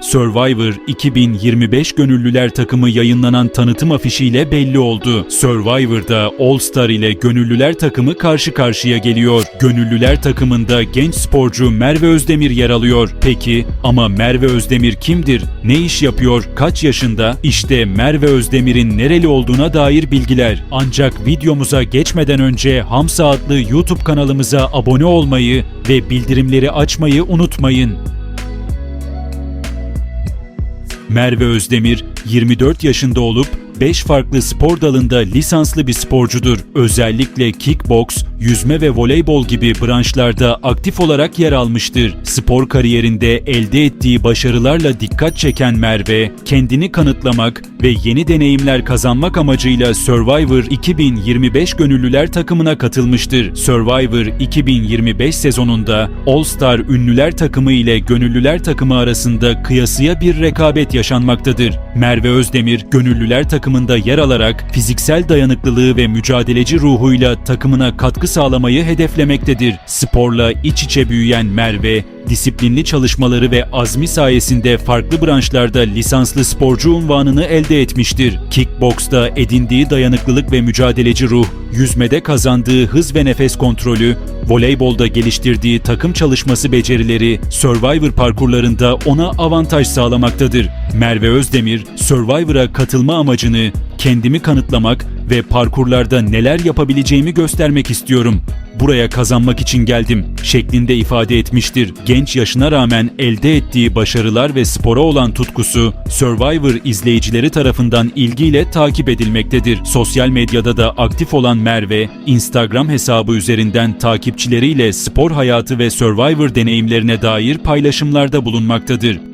Survivor 2025 gönüllüler takımı yayınlanan tanıtım afişiyle belli oldu. Survivor'da All Star ile gönüllüler takımı karşı karşıya geliyor. Gönüllüler takımında genç sporcu Merve Özdemir yer alıyor. Peki ama Merve Özdemir kimdir? Ne iş yapıyor? Kaç yaşında? İşte Merve Özdemir'in nereli olduğuna dair bilgiler. Ancak videomuza geçmeden önce Hamsa adlı YouTube kanalımıza abone olmayı ve bildirimleri açmayı unutmayın. Merve Özdemir 24 yaşında olup 5 farklı spor dalında lisanslı bir sporcudur. Özellikle kickbox, yüzme ve voleybol gibi branşlarda aktif olarak yer almıştır. Spor kariyerinde elde ettiği başarılarla dikkat çeken Merve, kendini kanıtlamak ve yeni deneyimler kazanmak amacıyla Survivor 2025 gönüllüler takımına katılmıştır. Survivor 2025 sezonunda All Star ünlüler takımı ile gönüllüler takımı arasında kıyasıya bir rekabet yaşanmaktadır. Merve Özdemir, gönüllüler takımında yer alarak fiziksel dayanıklılığı ve mücadeleci ruhuyla takımına katkı sağlamayı hedeflemektedir. Sporla iç içe büyüyen Merve, disiplinli çalışmaları ve azmi sayesinde farklı branşlarda lisanslı sporcu unvanını elde etmiştir. Kickboksta edindiği dayanıklılık ve mücadeleci ruh, yüzmede kazandığı hız ve nefes kontrolü, voleybolda geliştirdiği takım çalışması becerileri Survivor parkurlarında ona avantaj sağlamaktadır. Merve Özdemir, Survivor'a katılma amacını kendimi kanıtlamak ve parkurlarda neler yapabileceğimi göstermek istiyorum. Buraya kazanmak için geldim şeklinde ifade etmiştir. Genç yaşına rağmen elde ettiği başarılar ve spora olan tutkusu Survivor izleyicileri tarafından ilgiyle takip edilmektedir. Sosyal medyada da aktif olan Merve, Instagram hesabı üzerinden takipçileriyle spor hayatı ve Survivor deneyimlerine dair paylaşımlarda bulunmaktadır.